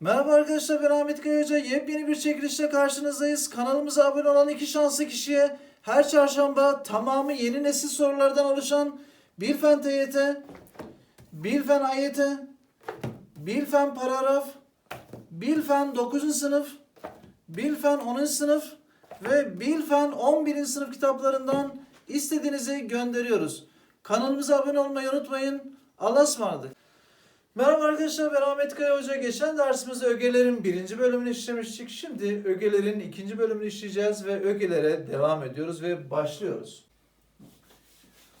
Merhaba arkadaşlar ben Ahmet Kaya. Yepyeni bir çekilişle karşınızdayız. Kanalımıza abone olan iki şanslı kişiye her çarşamba tamamı yeni nesil sorulardan oluşan Bilfen TYT, Bilfen AYT, Bilfen Paragraf, Bilfen 9. sınıf, Bilfen 10. sınıf ve Bilfen 11. sınıf kitaplarından istediğinizi gönderiyoruz. Kanalımıza abone olmayı unutmayın. Allah'a ısmarladık. Merhaba arkadaşlar ben Ahmet Kaya Hoca. Geçen dersimizde ögelerin birinci bölümünü işlemiştik. Şimdi ögelerin ikinci bölümünü işleyeceğiz ve ögelere devam ediyoruz ve başlıyoruz.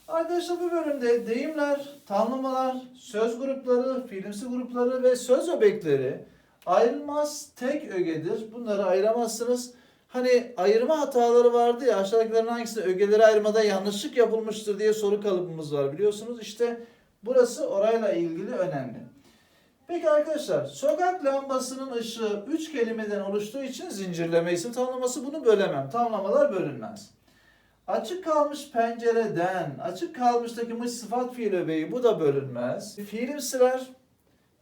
Arkadaşlar bu bölümde deyimler, tanımlamalar, söz grupları, fiilimsi grupları ve söz öbekleri ayrılmaz tek ögedir. Bunları ayıramazsınız. Hani ayırma hataları vardı ya aşağıdakilerin hangisinde ögeleri ayırmada yanlışlık yapılmıştır diye soru kalıbımız var biliyorsunuz. İşte burası orayla ilgili önemli. Peki arkadaşlar sokak lambasının ışığı 3 kelimeden oluştuğu için zincirleme isim tamlaması bunu bölemem. Tamlamalar bölünmez. Açık kalmış pencereden, açık kalmıştaki mış sıfat fiil öbeği bu da bölünmez. Fiilimsiler,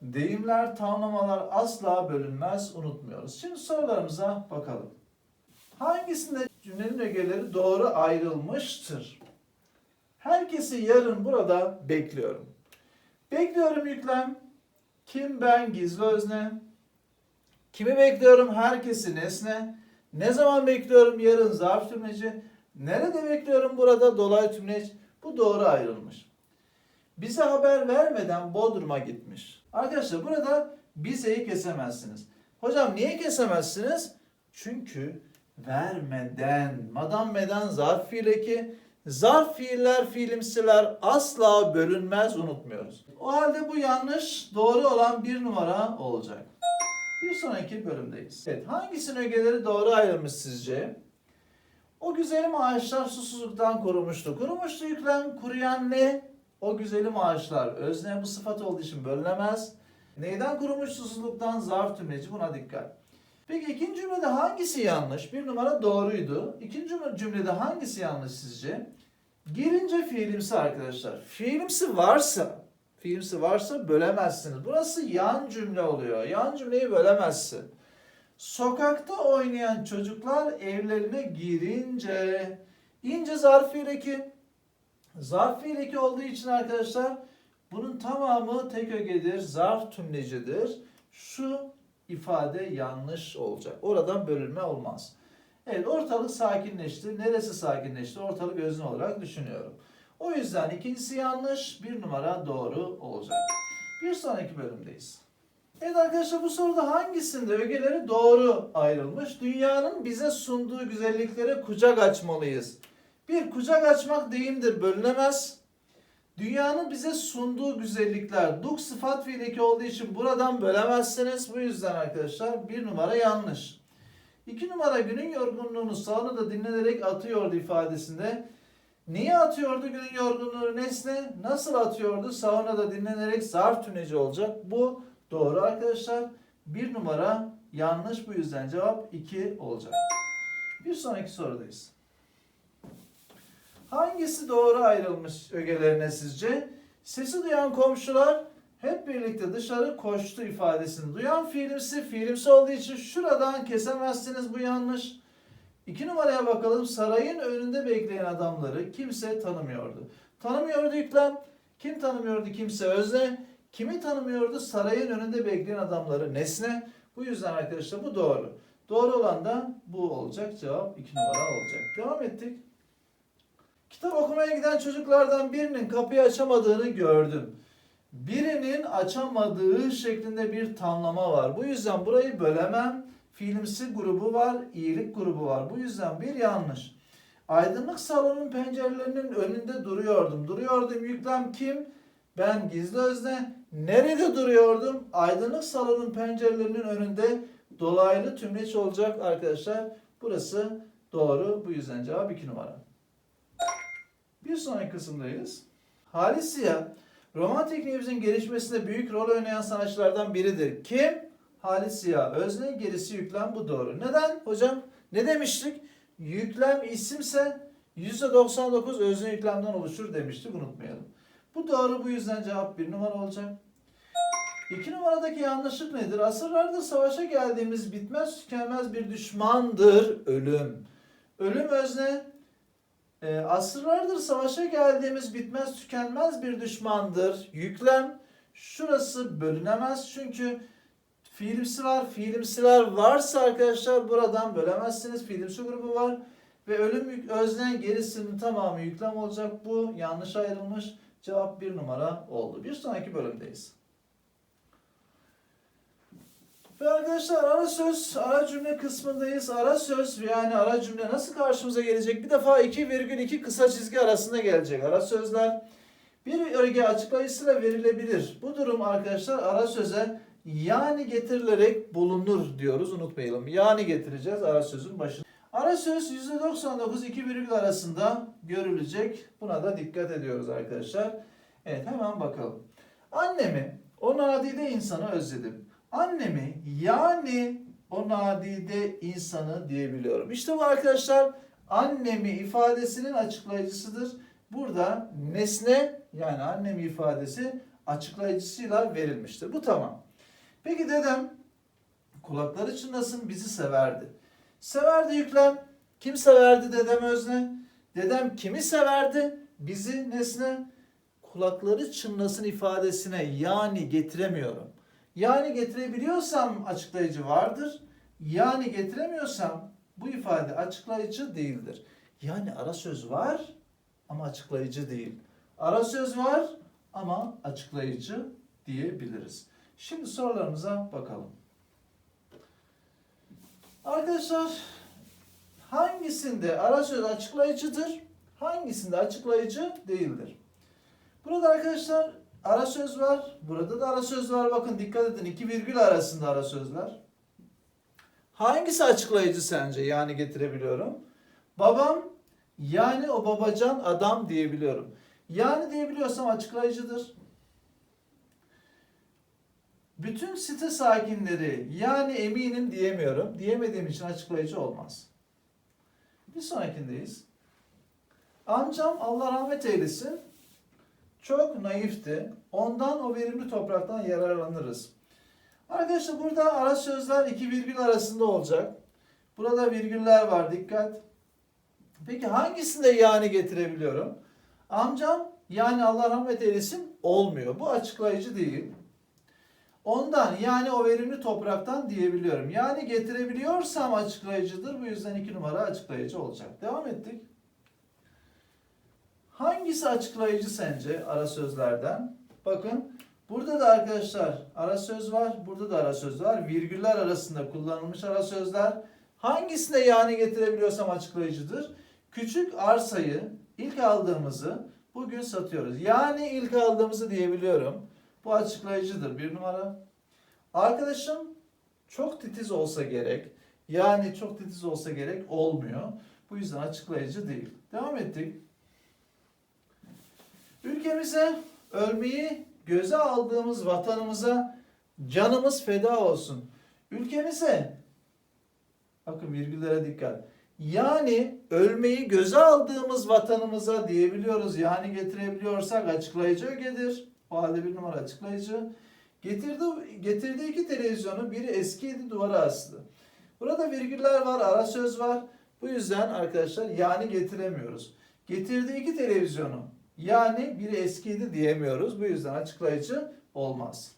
deyimler, tamlamalar asla bölünmez unutmuyoruz. Şimdi sorularımıza bakalım. Hangisinde cümlenin ögeleri doğru ayrılmıştır? Herkesi yarın burada bekliyorum. Bekliyorum yüklem. Kim ben gizli özne. Kimi bekliyorum? Herkesi nesne. Ne zaman bekliyorum? Yarın zarf tümleci. Nerede bekliyorum? Burada dolay tümleç. Bu doğru ayrılmış. Bize haber vermeden Bodrum'a gitmiş. Arkadaşlar burada bizeyi kesemezsiniz. Hocam niye kesemezsiniz? Çünkü vermeden, madam meden zarf fiil eki, zarf fiiller, fiilimsiler asla bölünmez unutmuyoruz. O halde bu yanlış, doğru olan bir numara olacak. Bir sonraki bölümdeyiz. Evet, hangisinin ögeleri doğru ayrılmış sizce? O güzelim ağaçlar susuzluktan korumuştu. Kurumuştu yüklem, kuruyan ne? O güzelim ağaçlar. Özne bu sıfat olduğu için bölünemez. Neyden kurumuş susuzluktan? Zarf tümleci buna dikkat. Peki ikinci cümlede hangisi yanlış? Bir numara doğruydu. İkinci cümlede hangisi yanlış sizce? Girince fiilimsi arkadaşlar. Fiilimsi varsa, fiilimsi varsa bölemezsiniz. Burası yan cümle oluyor. Yan cümleyi bölemezsin. Sokakta oynayan çocuklar evlerine girince ince zarf fiil eki. Zarf fiil eki olduğu için arkadaşlar bunun tamamı tek ögedir. Zarf tümlecidir. Şu ifade yanlış olacak. Oradan bölünme olmaz. Evet ortalık sakinleşti. Neresi sakinleşti? Ortalık özne olarak düşünüyorum. O yüzden ikincisi yanlış, bir numara doğru olacak. Bir sonraki bölümdeyiz. Evet arkadaşlar bu soruda hangisinde ögeleri doğru ayrılmış? Dünyanın bize sunduğu güzelliklere kucak açmalıyız. Bir kucak açmak deyimdir bölünemez. Dünyanın bize sunduğu güzellikler duk sıfat fiildeki olduğu için buradan bölemezsiniz. Bu yüzden arkadaşlar bir numara yanlış. İki numara günün yorgunluğunu sağını da dinlenerek atıyordu ifadesinde. Niye atıyordu günün yorgunluğunu nesne? Nasıl atıyordu? Sağına da dinlenerek zarf tümleci olacak. Bu doğru arkadaşlar. Bir numara yanlış bu yüzden cevap 2 olacak. Bir sonraki sorudayız. Hangisi doğru ayrılmış ögelerine sizce? Sesi duyan komşular hep birlikte dışarı koştu ifadesini duyan fiilimsi, fiilimsi olduğu için şuradan kesemezsiniz bu yanlış. İki numaraya bakalım. Sarayın önünde bekleyen adamları kimse tanımıyordu. Tanımıyordu yüklem. Kim tanımıyordu kimse özne. Kimi tanımıyordu? Sarayın önünde bekleyen adamları nesne. Bu yüzden arkadaşlar bu doğru. Doğru olan da bu olacak. Cevap 2 numara olacak. Devam ettik. Kitap okumaya giden çocuklardan birinin kapıyı açamadığını gördüm. Birinin açamadığı şeklinde bir tamlama var. Bu yüzden burayı bölemem. Fiilimsi grubu var, iyilik grubu var. Bu yüzden bir yanlış. Aydınlık salonun pencerelerinin önünde duruyordum. Duruyordum yüklem kim? Ben gizli özne. Nerede duruyordum? Aydınlık salonun pencerelerinin önünde dolaylı tümleç olacak arkadaşlar. Burası doğru. Bu yüzden cevap 2 numara. Bir sonraki kısımdayız. Halis Ziya, romantik tekniğimizin gelişmesinde büyük rol oynayan sanatçılardan biridir. Kim? Halis Ziya. Özne gerisi yüklem bu doğru. Neden hocam? Ne demiştik? Yüklem isimse %99 özne yüklemden oluşur demiştik unutmayalım. Bu doğru bu yüzden cevap bir numara olacak. İki numaradaki yanlışlık nedir? Asırlardır savaşa geldiğimiz bitmez tükenmez bir düşmandır ölüm. Ölüm özne. E, asırlardır savaşa geldiğimiz bitmez tükenmez bir düşmandır. Yüklem. Şurası bölünemez çünkü fiilimsi var. Fiilimsiler varsa arkadaşlar buradan bölemezsiniz. Fiilimsi grubu var. Ve ölüm özne gerisinin tamamı yüklem olacak. Bu yanlış ayrılmış. Cevap bir numara oldu. Bir sonraki bölümdeyiz. Ve arkadaşlar ara söz, ara cümle kısmındayız. Ara söz yani ara cümle nasıl karşımıza gelecek? Bir defa 2,2 kısa çizgi arasında gelecek. Ara sözler bir öge açıklayıcısıyla verilebilir. Bu durum arkadaşlar ara söze yani getirilerek bulunur diyoruz. Unutmayalım. Yani getireceğiz ara sözün başına. Ara söz %99 iki virgül arasında görülecek. Buna da dikkat ediyoruz arkadaşlar. Evet hemen bakalım. Annemi, o nadide insanı özledim. Annemi yani o nadide insanı diyebiliyorum. İşte bu arkadaşlar annemi ifadesinin açıklayıcısıdır. Burada nesne yani annemi ifadesi açıklayıcısıyla verilmiştir. Bu tamam. Peki dedem kulakları çınlasın bizi severdi. Severdi yüklem. Kim severdi dedem özne? Dedem kimi severdi? Bizi nesne. Kulakları çınlasın ifadesine yani getiremiyorum. Yani getirebiliyorsam açıklayıcı vardır. Yani getiremiyorsam bu ifade açıklayıcı değildir. Yani ara söz var ama açıklayıcı değil. Ara söz var ama açıklayıcı diyebiliriz. Şimdi sorularımıza bakalım. Arkadaşlar hangisinde ara söz açıklayıcıdır? Hangisinde açıklayıcı değildir? Burada arkadaşlar ara söz var. Burada da ara söz var. Bakın dikkat edin. iki virgül arasında ara sözler. Hangisi açıklayıcı sence? Yani getirebiliyorum. Babam yani o babacan adam diyebiliyorum. Yani diyebiliyorsam açıklayıcıdır. Bütün site sakinleri yani eminim diyemiyorum. Diyemediğim için açıklayıcı olmaz. Bir sonrakindeyiz. Amcam Allah rahmet eylesin çok naifti. Ondan o verimli topraktan yararlanırız. Arkadaşlar burada ara sözler iki virgül arasında olacak. Burada virgüller var dikkat. Peki hangisinde yani getirebiliyorum? Amcam yani Allah rahmet eylesin olmuyor. Bu açıklayıcı değil. Ondan yani o verimli topraktan diyebiliyorum. Yani getirebiliyorsam açıklayıcıdır. Bu yüzden iki numara açıklayıcı olacak. Devam ettik. Hangisi açıklayıcı sence ara sözlerden? Bakın burada da arkadaşlar ara söz var. Burada da ara söz var. Virgüller arasında kullanılmış ara sözler. Hangisine yani getirebiliyorsam açıklayıcıdır. Küçük arsayı ilk aldığımızı bugün satıyoruz. Yani ilk aldığımızı diyebiliyorum. Bu açıklayıcıdır. Bir numara. Arkadaşım çok titiz olsa gerek. Yani çok titiz olsa gerek olmuyor. Bu yüzden açıklayıcı değil. Devam ettik. Ülkemize ölmeyi göze aldığımız vatanımıza canımız feda olsun. Ülkemize bakın virgüllere dikkat. Yani ölmeyi göze aldığımız vatanımıza diyebiliyoruz. Yani getirebiliyorsak açıklayıcı ögedir. O halde bir numara açıklayıcı. Getirdi, getirdiği iki televizyonu biri eskiydi duvara astı. Burada virgüller var, ara söz var. Bu yüzden arkadaşlar yani getiremiyoruz. Getirdiği iki televizyonu yani biri eskiydi diyemiyoruz. Bu yüzden açıklayıcı olmaz.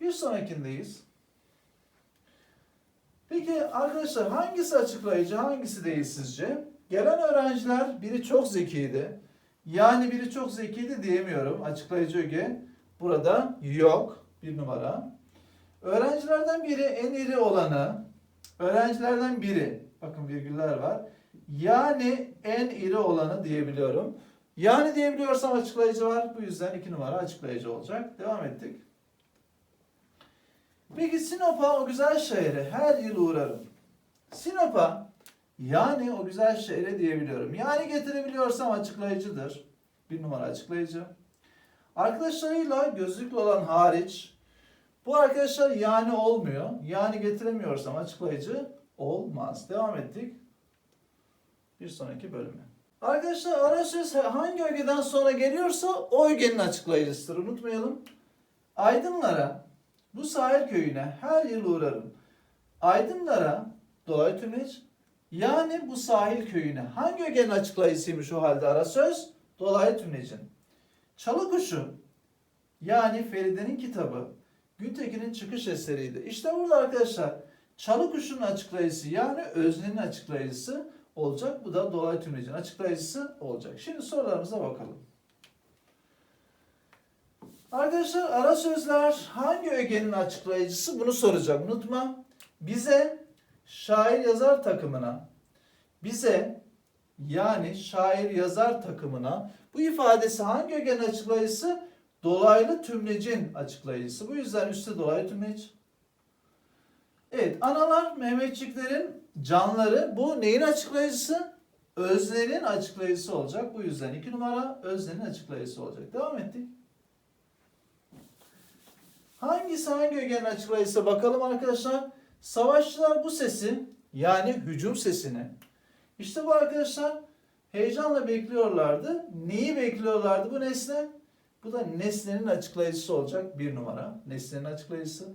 Bir sonrakindeyiz. Peki arkadaşlar hangisi açıklayıcı hangisi değil sizce? Gelen öğrenciler biri çok zekiydi. Yani biri çok zekiydi diyemiyorum. Açıklayıcı öge burada yok. Bir numara. Öğrencilerden biri en iri olanı. Öğrencilerden biri. Bakın virgüller var. Yani en iri olanı diyebiliyorum. Yani diyebiliyorsam açıklayıcı var. Bu yüzden iki numara açıklayıcı olacak. Devam ettik. Peki Sinop'a o güzel şehre her yıl uğrarım. Sinop'a yani o güzel şehre diyebiliyorum. Yani getirebiliyorsam açıklayıcıdır. Bir numara açıklayıcı. Arkadaşlarıyla gözlüklü olan hariç bu arkadaşlar yani olmuyor. Yani getiremiyorsam açıklayıcı olmaz. Devam ettik. Bir sonraki bölüme. Arkadaşlar ara söz hangi ögeden sonra geliyorsa o ögenin açıklayıcısıdır. Unutmayalım. Aydınlara Bu sahil köyüne her yıl uğrarım. Aydınlara dolaylı tümleç. Yani bu sahil köyüne hangi ögenin açıklayıcısıymış o halde ara söz? Dolaylı tümlecin. Çalı kuşu yani Feride'nin kitabı Güntekin'in çıkış eseriydi. İşte burada arkadaşlar çalı kuşunun açıklayıcısı yani öznenin açıklayıcısı olacak. Bu da dolaylı tümlecin açıklayıcısı olacak. Şimdi sorularımıza bakalım. Arkadaşlar ara sözler hangi ögenin açıklayıcısı bunu soracak. Unutma. Bize şair yazar takımına bize yani şair yazar takımına bu ifadesi hangi ögenin açıklayıcısı? Dolaylı tümlecin açıklayıcısı. Bu yüzden üstte dolaylı tümleç. Evet analar Mehmetçiklerin canları bu neyin açıklayıcısı? Öznenin açıklayıcısı olacak. Bu yüzden iki numara öznenin açıklayıcısı olacak. Devam ettik. Hangisi hangi ögenin açıklayıcısı bakalım arkadaşlar. Savaşçılar bu sesi yani hücum sesini. İşte bu arkadaşlar heyecanla bekliyorlardı. Neyi bekliyorlardı bu nesne? Bu da nesnenin açıklayıcısı olacak bir numara. Nesnenin açıklayıcısı.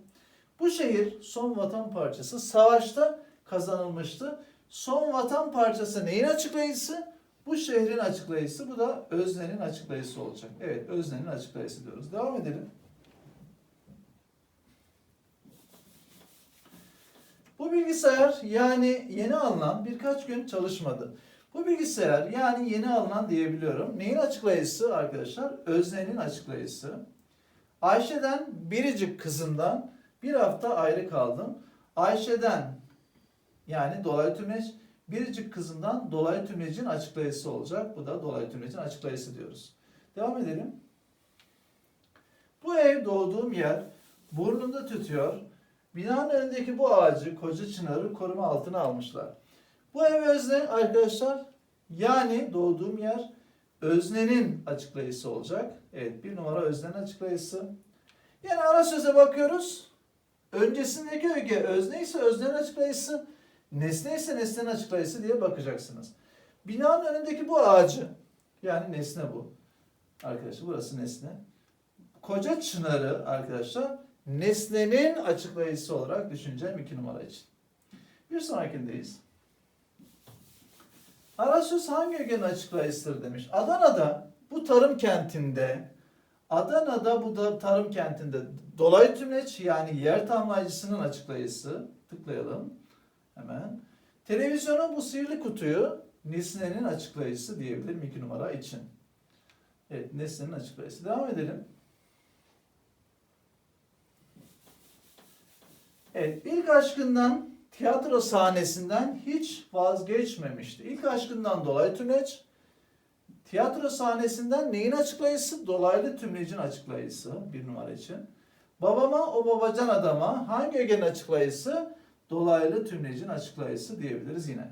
Bu şehir son vatan parçası savaşta kazanılmıştı. Son vatan parçası neyin açıklayıcısı? Bu şehrin açıklayıcısı. Bu da öznenin açıklayıcısı olacak. Evet öznenin açıklayıcısı diyoruz. Devam edelim. Bu bilgisayar yani yeni alınan birkaç gün çalışmadı. Bu bilgisayar yani yeni alınan diyebiliyorum. Neyin açıklayıcısı arkadaşlar? Öznenin açıklayıcısı. Ayşe'den biricik kızından bir hafta ayrı kaldım. Ayşe'den yani dolaylı tümleç biricik kızından dolaylı tümlecin açıklayıcısı olacak. Bu da dolaylı tümlecin açıklayıcısı diyoruz. Devam edelim. Bu ev doğduğum yer burnunda tütüyor. Binanın önündeki bu ağacı koca çınarı koruma altına almışlar. Bu ev özne arkadaşlar yani doğduğum yer öznenin açıklayıcısı olacak. Evet bir numara öznenin açıklayıcısı. Yani ara söze bakıyoruz. Öncesindeki öge özne ise öznenin açıklayıcısı, nesne ise nesnenin açıklayıcısı diye bakacaksınız. Binanın önündeki bu ağacı yani nesne bu. Arkadaşlar burası nesne. Koca çınarı arkadaşlar nesnenin açıklayıcısı olarak düşüneceğim iki numara için. Bir sonrakindeyiz. Arasöz hangi ögenin açıklayıcısıdır demiş. Adana'da bu tarım kentinde Adana'da bu da tarım kentinde dolaylı tümleç yani yer tamlayıcısının açıklayıcısı. Tıklayalım hemen. Televizyonun bu sihirli kutuyu nesnenin açıklayıcısı diyebilirim iki numara için. Evet nesnenin açıklayıcısı. Devam edelim. Evet, ilk aşkından tiyatro sahnesinden hiç vazgeçmemişti. İlk aşkından dolaylı tümleç, tiyatro sahnesinden neyin açıklayıcısı? Dolaylı tümlecin açıklayıcısı bir numara için. Babama o babacan adama hangi ögenin açıklayıcısı? Dolaylı tümlecin açıklayıcısı diyebiliriz yine.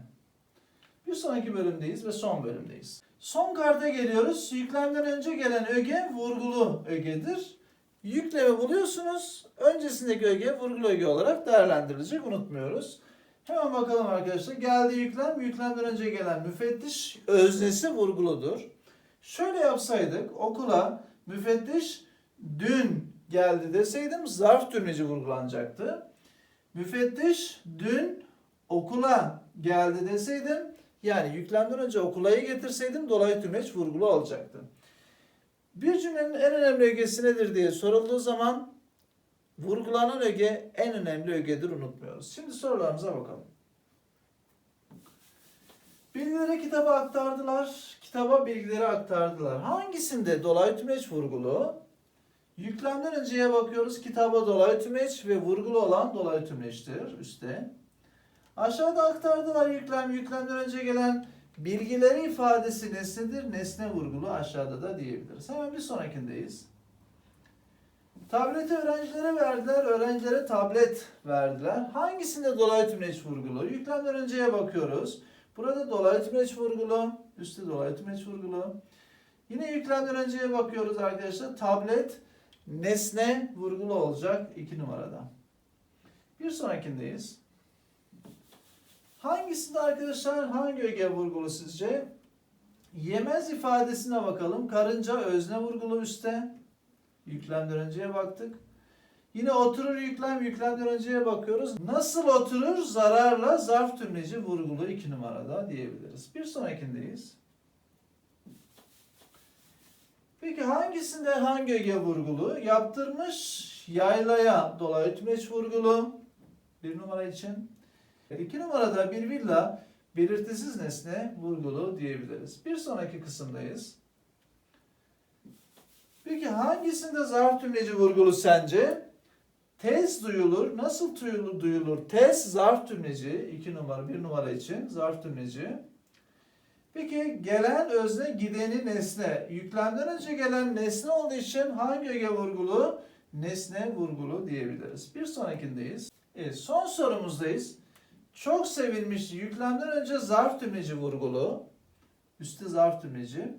Bir sonraki bölümdeyiz ve son bölümdeyiz. Son karta geliyoruz. Yüklemden önce gelen öge vurgulu ögedir. Yüklemi buluyorsunuz. Öncesindeki öge vurgulu öge olarak değerlendirilecek. Unutmuyoruz. Hemen bakalım arkadaşlar. Geldi yüklem. Yüklemden önce gelen müfettiş öznesi vurguludur. Şöyle yapsaydık okula müfettiş dün geldi deseydim zarf tümleci vurgulanacaktı. Müfettiş dün okula geldi deseydim yani yüklemden önce okulayı getirseydim dolaylı tümleç vurgulu olacaktı. Bir cümlenin en önemli ögesi nedir diye sorulduğu zaman vurgulanan öge en önemli ögedir unutmuyoruz. Şimdi sorularımıza bakalım. Bilgileri kitaba aktardılar. Kitaba bilgileri aktardılar. Hangisinde dolaylı tümeç vurgulu? Yüklemden önceye bakıyoruz. Kitaba dolaylı tümeç ve vurgulu olan dolaylı tümeçtir üstte. Aşağıda aktardılar yüklem. Yüklemden önce gelen bilgileri ifadesi nesnedir. Nesne vurgulu aşağıda da diyebiliriz. Hemen bir sonrakindeyiz. Tableti öğrencilere verdiler. Öğrencilere tablet verdiler. Hangisinde dolaylı tümleç vurgulu? Yüklemden önceye bakıyoruz. Burada dolaylı tümleç vurgulu. Üstte dolaylı tümleç vurgulu. Yine yüklemden önceye bakıyoruz arkadaşlar. Tablet nesne vurgulu olacak iki numarada. Bir sonrakindeyiz. Hangisinde arkadaşlar hangi öge vurgulu sizce? Yemez ifadesine bakalım. Karınca özne vurgulu üstte. Yüklemden önceye baktık. Yine oturur yüklem, yüklemden önceye bakıyoruz. Nasıl oturur? Zararla zarf tümleci vurgulu 2 numarada diyebiliriz. Bir sonrakindeyiz. Peki hangisinde hangi öge vurgulu? Yaptırmış yaylaya dolayı tümeç vurgulu. Bir numara için. İki numarada bir villa belirtisiz nesne vurgulu diyebiliriz. Bir sonraki kısımdayız. Peki hangisinde zarf tümleci vurgulu sence? Tez duyulur. Nasıl duyulur? duyulur? Tez zarf tümleci. iki numara, bir numara için zarf tümleci. Peki gelen özne gideni nesne. Yüklemden önce gelen nesne olduğu için hangi öge vurgulu? Nesne vurgulu diyebiliriz. Bir sonrakindeyiz. Evet, son sorumuzdayız. Çok sevilmiş yüklemden önce zarf tümleci vurgulu. Üstte zarf tümleci.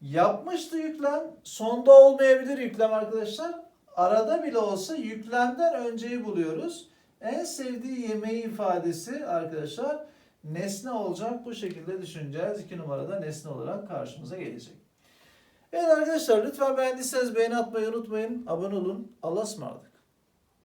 Yapmıştı yüklem. Sonda olmayabilir yüklem arkadaşlar. Arada bile olsa yüklemden önceyi buluyoruz. En sevdiği yemeği ifadesi arkadaşlar nesne olacak. Bu şekilde düşüneceğiz. 2 numarada nesne olarak karşımıza gelecek. Evet arkadaşlar lütfen beğendiyseniz beğeni atmayı unutmayın. Abone olun. Allah'a ısmarladık.